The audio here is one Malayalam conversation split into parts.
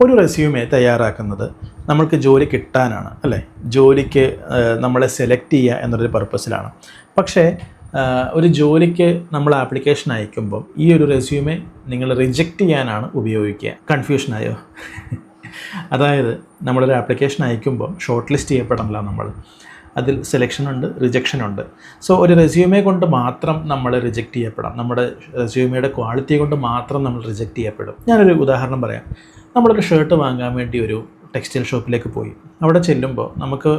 ഒരു റെസ്യൂമെ തയ്യാറാക്കുന്നത് നമ്മൾക്ക് ജോലി കിട്ടാനാണ് അല്ലേ? ജോലിക്ക് നമ്മളെ സെലക്ട് ചെയ്യുക എന്നൊരു പർപ്പസിലാണ് പക്ഷേ ഒരു ജോലിക്ക് നമ്മൾ ആപ്ലിക്കേഷൻ അയക്കുമ്പോൾ ഈ ഒരു റെസ്യൂമെ നിങ്ങൾ റിജക്റ്റ് ചെയ്യാനാണ് ഉപയോഗിക്കുക. കൺഫ്യൂഷനായോ അതായത് നമ്മളൊരു ആപ്ലിക്കേഷൻ അയക്കുമ്പോൾ ഷോർട്ട് ലിസ്റ്റ് ചെയ്യപ്പെടണമല്ല നമ്മൾ. അതിൽ സെലക്ഷൻ ഉണ്ട് റിജക്ഷൻ ഉണ്ട്. സോ ഒരു റെസ്യൂമെ കൊണ്ട് മാത്രം നമ്മൾ റിജക്റ്റ് ചെയ്യപ്പെടാം. നമ്മുടെ റെസ്യൂമയുടെ ക്വാളിറ്റി കൊണ്ട് മാത്രം നമ്മൾ റിജക്റ്റ് ചെയ്യപ്പെടും. ഞാനൊരു ഉദാഹരണം പറയാം. നമ്മളൊരു ഷർട്ട് വാങ്ങാൻ വേണ്ടി ഒരു ടെക്സ്റ്റൈൽ ഷോപ്പിലേക്ക് പോയി. അവിടെ ചെല്ലുമ്പോൾ നമുക്ക്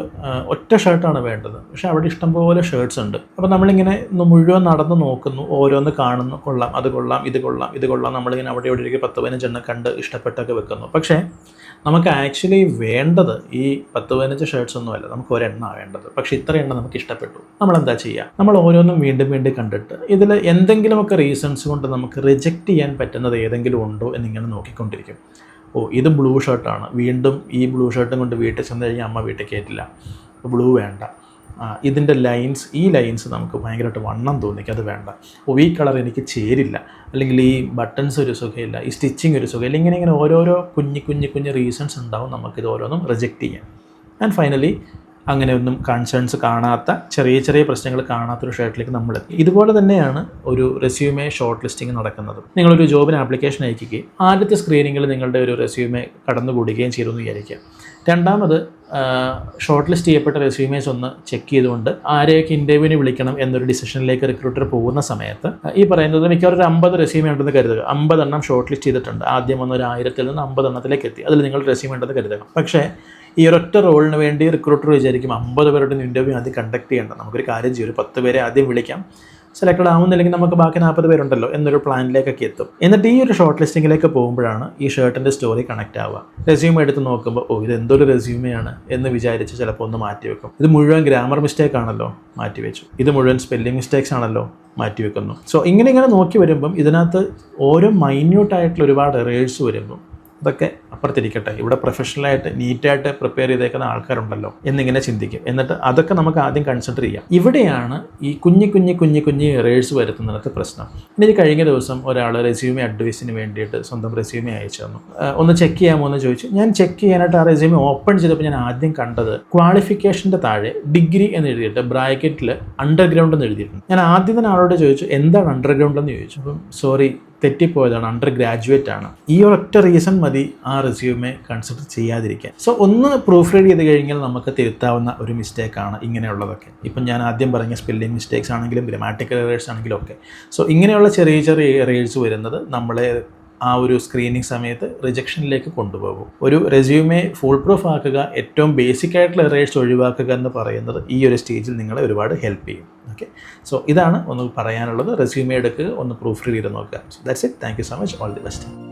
ഒറ്റ ഷർട്ടാണ് വേണ്ടത്. പക്ഷെ അവിടെ ഇഷ്ടംപോലെ ഷർട്ട്സ് ഉണ്ട്. അപ്പോൾ നമ്മളിങ്ങനെ മുഴുവൻ നടന്ന് നോക്കുന്നു ഓരോന്ന് കാണുന്നു കൊള്ളാം അത് കൊള്ളാം ഇത് കൊള്ളാം ഇത് കൊള്ളാം നമ്മളിങ്ങനെ അവിടെ ഇവിടെ ഇരിക്കും പത്ത് പതിനഞ്ചെണ്ണം കണ്ട് ഇഷ്ടപ്പെട്ടൊക്കെ വെക്കുന്നു. പക്ഷേ നമുക്ക് ആക്ച്വലി വേണ്ടത് ഈ പത്ത് പതിനഞ്ച് ഷർട്ട്സ് ഒന്നുമല്ല നമുക്ക് ഒരെണ്ണമാണ് വേണ്ടത്. പക്ഷേ ഇത്ര എണ്ണം നമുക്ക് ഇഷ്ടപ്പെട്ടു. നമ്മൾ എന്താ ചെയ്യുക നമ്മൾ ഓരോന്നും വീണ്ടും വീണ്ടും കണ്ടിട്ട് ഇതിൽ എന്തെങ്കിലുമൊക്കെ റീസൺസ് കൊണ്ട് നമുക്ക് റിജക്റ്റ് ചെയ്യാൻ പറ്റുന്നത് ഏതെങ്കിലും ഉണ്ടോ എന്നിങ്ങനെ നോക്കിക്കൊണ്ടിരിക്കും. ഓ ഇത് ബ്ലൂ ഷർട്ടാണ് വീണ്ടും ഈ ബ്ലൂ ഷർട്ടും കൊണ്ട് വീട്ടിൽ ചെന്ന് കഴിഞ്ഞാൽ അമ്മ വീട്ടിൽ കയറ്റില്ല ബ്ലൂ വേണ്ട. ഇതിന്റെ ലൈൻസ് ഈ ലൈൻസ് നമുക്ക് ഭയങ്കരമായിട്ട് വണ്ണം തോന്നിക്കും. അത് വേണ്ട. ഓ ഈ കളർ എനിക്ക് ചേരില്ല. അല്ലെങ്കിൽ ഈ ബട്ടൺസ് ഒരു സുഖമില്ല. ഈ സ്റ്റിച്ചിങ് ഒരു സുഖമില്ല. ഇങ്ങനെ ഇങ്ങനെ ഓരോരോ കുഞ്ഞു കുഞ്ഞു കുഞ്ഞു റീസൺസ് ഉണ്ടാവും നമുക്കിത് ഓരോന്നും റിജക്റ്റ് ചെയ്യാം ആൻഡ് ഫൈനലി അങ്ങനെ ഒന്നും കൺസേൺസ് കാണാത്ത ചെറിയ ചെറിയ പ്രശ്നങ്ങൾ കാണാത്ത ഒരു ഷർട്ടിലേക്ക് നമ്മൾ എത്തി. ഇതുപോലെ തന്നെയാണ് ഒരു റെസ്യൂമെ ഷോർട്ട് ലിസ്റ്റിംഗ് നടക്കുന്നത്. നിങ്ങളൊരു ജോബിന് ആപ്ലിക്കേഷൻ അയക്കുകയും ആദ്യത്തെ സ്ക്രീനിങ്ങിൽ നിങ്ങളുടെ ഒരു റെസ്യൂമെ കടന്നുകൂടുകയും ചെയ്തു എന്ന് വിചാരിക്കുക. രണ്ടാമത് ഷോർട്ട് ലിസ്റ്റ് ചെയ്യപ്പെട്ട റെസ്യൂമേസ് ഒന്ന് ചെക്ക് ചെയ്തുകൊണ്ട് ആരെയൊക്കെ ഇന്റർവ്യൂവിന് വിളിക്കണം എന്നൊരു ഡിസിഷനിലേക്ക് റിക്രൂട്ടർ പോകുന്ന സമയത്ത് ഈ പറയുന്നത് മിക്കവാറും ഒരു അമ്പത് റെസ്യൂമേ ഉണ്ടെന്ന് കരുതുക. അമ്പതെണ്ണം ഷോർട്ട് ലിസ്റ്റ് ചെയ്തിട്ടുണ്ട്. ആദ്യം വന്ന ഒരു ആയിരത്തിൽ നിന്ന് അമ്പത് എണ്ണത്തിലേക്ക് എത്തി. അതിൽ നിങ്ങൾ റെസ്യൂമേ ഉണ്ടെന്ന് കരുതുക. പക്ഷേ ഈ ഒരൊറ്റ റോളിന് വേണ്ടി റിക്രൂട്ടർ വിചാരിക്കും അമ്പത് പേരുടെ ഇന്റർവ്യൂ ആദ്യം കണ്ടക്ട് ചെയ്യേണ്ട. നമുക്കൊരു കാര്യം ചെയ്യും. ഒരു പത്ത് പേരെ ആദ്യം വിളിക്കാം. സെലക്ടഡ് ആവുന്നില്ലെങ്കിൽ നമുക്ക് ബാക്കി നാൽപ്പത് പേരുണ്ടല്ലോ എന്നൊരു പ്ലാനിലേക്കൊക്കെ എത്തും. എന്നിട്ട് ഈ ഒരു ഷോർട്ട് ലിസ്റ്റിങ്ങിലേക്ക് പോകുമ്പോഴാണ് ഈ ഷർട്ടിന്റെ സ്റ്റോറി കണക്ട് ആവുക. റെസ്യൂമെ എടുത്ത് നോക്കുമ്പോൾ ഓ ഇത് എന്തൊരു റെസ്യൂമെയാണ് എന്ന് വിചാരിച്ച് ചിലപ്പോൾ ഒന്ന് മാറ്റി വെക്കും. ഇത് മുഴുവൻ ഗ്രാമർ മിസ്റ്റേക്ക് ആണല്ലോ മാറ്റി വെച്ചു. ഇത് മുഴുവൻ സ്പെല്ലിംഗ് മിസ്റ്റേക്സ് ആണല്ലോ മാറ്റി വെക്കുന്നു. സോ ഇങ്ങനെ ഇങ്ങനെ നോക്കി വരുമ്പം ഇതിനകത്ത് ഓരോ മൈന്യൂട്ടായിട്ടുള്ള ഒരുപാട് എറേഴ്സ് വരുമ്പം അതൊക്കെ അപ്പുറത്തിരിക്കട്ടെ. ഇവിടെ പ്രൊഫഷണലായിട്ട് നീറ്റായിട്ട് പ്രിപ്പയർ ചെയ്തേക്കുന്ന ആൾക്കാരുണ്ടല്ലോ എന്നിങ്ങനെ ചിന്തിക്കും. എന്നിട്ട് അതൊക്കെ നമുക്ക് ആദ്യം കൺസിഡർ ചെയ്യാം. ഇവിടെയാണ് ഈ കുഞ്ഞു കുഞ്ഞു കുഞ്ഞു കുഞ്ഞു എറേഴ്സ് വരുത്തുന്നതിനകത്ത് പ്രശ്നം. ഇനി കഴിഞ്ഞ ദിവസം ഒരാൾ റെസ്യൂമെ അഡ്വൈസിന് വേണ്ടിയിട്ട് സ്വന്തം റെസ്യൂമെ അയച്ചു തന്നു. ഒന്ന് ചെക്ക് ചെയ്യാമോ എന്ന് ചോദിച്ചു. ഞാൻ ചെക്ക് ചെയ്യാനായിട്ട് ആ റെസ്യൂമെ ഓപ്പൺ ചെയ്തപ്പോൾ ഞാൻ ആദ്യം കണ്ടത് ക്വാളിഫിക്കേഷന്റെ താഴെ ഡിഗ്രി എന്ന് എഴുതിയിട്ട് ബ്രാക്കറ്റിൽ അണ്ടർഗ്രൗണ്ട് എന്ന് എഴുതിയിട്ടുണ്ട്. ഞാൻ ആദ്യം തന്നെ ആളോട് ചോദിച്ചു എന്താണ് അണ്ടർഗ്രൗണ്ട് എന്ന് ചോദിച്ചു. അപ്പം സോറി തെറ്റിപ്പോയതാണ് അണ്ടർ ഗ്രാജുവേറ്റ് ആണ്. ഈ ഒരൊറ്റ റീസൺ മതി ആ റെസ്യൂമെ കൺസിഡർ ചെയ്യാതിരിക്കാൻ. സോ ഒന്ന് പ്രൂഫ് റീഡ് ചെയ്ത് കഴിഞ്ഞാൽ നമുക്ക് തിരുത്താവുന്ന ഒരു മിസ്റ്റേക്കാണ് ഇങ്ങനെയുള്ളതൊക്കെ. ഇപ്പം ഞാൻ ആദ്യം പറഞ്ഞ സ്പെല്ലിംഗ് മിസ്റ്റേക്സ് ആണെങ്കിലും ഗ്രാമാറ്റിക്കൽ എറേഴ്സ് ആണെങ്കിലും ഒക്കെ. സോ ഇങ്ങനെയുള്ള ചെറിയ ചെറിയ എറേഴ്സ് വരുന്നത് നമ്മളെ ആ ഒരു സ്ക്രീനിങ് സമയത്ത് റിജക്ഷനിലേക്ക് കൊണ്ടുപോകും. ഒരു റെസ്യൂമെ ഫുൾ പ്രൂഫ് ആക്കുക ഏറ്റവും ബേസിക് ആയിട്ടുള്ള എറേഴ്സ് ഒഴിവാക്കുക എന്ന് പറയുന്നത് ഈ ഒരു സ്റ്റേജിൽ നിങ്ങളെ ഒരുപാട് ഹെൽപ്പ് ചെയ്യും. ഓക്കെ സോ ഇതാണ് ഒന്ന് പറയാനുള്ളത്. റെസ്യൂമെ എടുക്കുക ഒന്ന് പ്രൂഫ് റീഡ് നോക്കുക. That's it thank you so much all the best